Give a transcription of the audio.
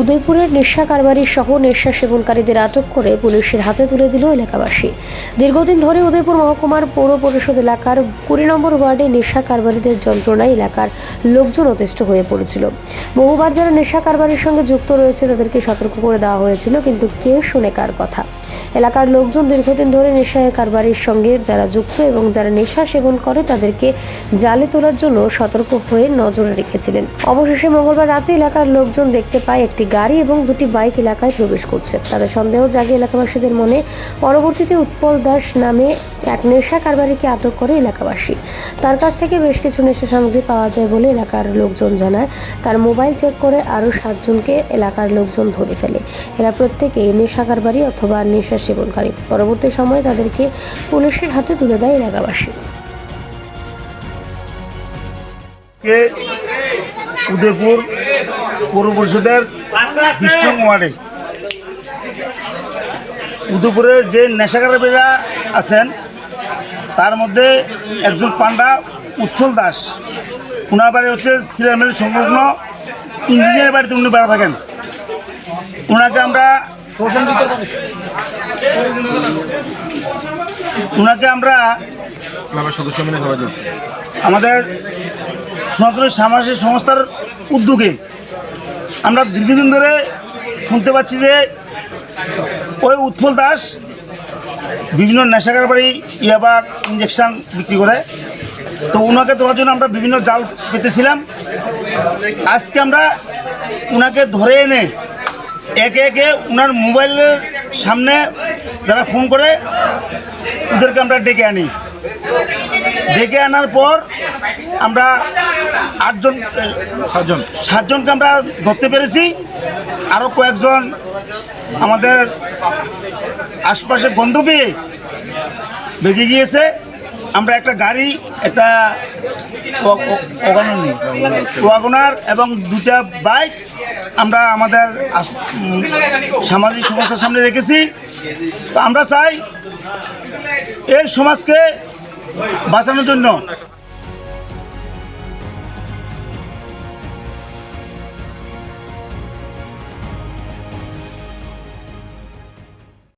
উদয়পুরের নেশা কারবারি সহ নেশা সেবনকারীদের আটক করে পুলিশের হাতে তুলে দিল এলাকাবাসী। দীর্ঘদিন ধরে উদয়পুর মহকুমার পৌর পরিষদ এলাকার কুড়ি নম্বর ওয়ার্ডে নেশা কারবারিদের যন্ত্রণায় এলাকার লোকজন অতিষ্ঠ হয়ে পড়েছিল। বহুবার যারা নেশা কারবারির সঙ্গে যুক্ত রয়েছে, তাদেরকে সতর্ক করে দেওয়া হয়েছিল, কিন্তু কে শুনে কার কথা? এলাকার লোকজন দীর্ঘদিন ধরে নেশায় কারবারের সঙ্গে যারা যুক্ত এবং যারা নেশা সেবন করে, তাদেরকে জালে তোলার জন্য সতর্ক হয়ে নজরে রেখেছিলেন। অবশেষে মঙ্গলবার রাতে এলাকার লোকজন দেখতে পায় একটি গাড়ি এবং দুটি বাইক এলাকায় প্রবেশ করছে। তাদের সন্দেহ জাগে এলাকাবাসীদের মনে, পরবর্তীতে উৎপল দাস নামে এক নেশা কারবারিকে আটক করে এলাকাবাসী। তার কাছ থেকে বেশ কিছু নেশা সামগ্রী পাওয়া যায় বলে এলাকার লোকজন জানায়। তার মোবাইল চেক করে আরও সাতজনকে এলাকার লোকজন ধরে ফেলে। এরা প্রত্যেকেই নেশা কারবারি অথবা নেশা সেবনকারী। পরবর্তী সময়ে তাদেরকে পুলিশের হাতে তুলে দেয় এলাকাবাসী। উদয়পুর পৌর পরিষদের ওয়ার্ডে উদয়পুরের যে নেশাকারীরা আছেন তার মধ্যে একজন পান্ডা উৎফল দাস। ওনার বাড়ি হচ্ছে সিরামের সংলগ্ন ইঞ্জিনিয়ার বাড়িতে উনি বেড়া থাকেন। ওনাকে আমরা ওনাকে আমরা আমাদের সনাতনী সামাজিক সংস্থার উদ্যোগে আমরা দীর্ঘদিন ধরে শুনতে পাচ্ছি যে ওই উৎফল দাস বিভিন্ন নেশাকার বাড়ি ইয়াবা ইঞ্জেকশন বিক্রি করে। তো ওনাকে ধরার জন্য আমরা বিভিন্ন জাল পেতেছিলাম। আজকে আমরা ওনাকে ধরে এনে একে একে ওনার মোবাইলের সামনে যারা ফোন করে ওদেরকে আমরা ডেকে আনি। ডেকে আনার পর আমরা আটজন সাতজন। সাতজনকে আমরা ধরতে পেরেছি। আরও কয়েকজন আমাদের আশপাশে গন্ধ পেয়ে বেগে গিয়েছে। আমরা একটা গাড়ি, একটা ওয়াগনার এবং দুটা বাইক আমরা আমাদের সামাজিক সংস্থার সামনে রেখেছি। তো আমরা চাই এই সমাজকে বাঁচানোর জন্য।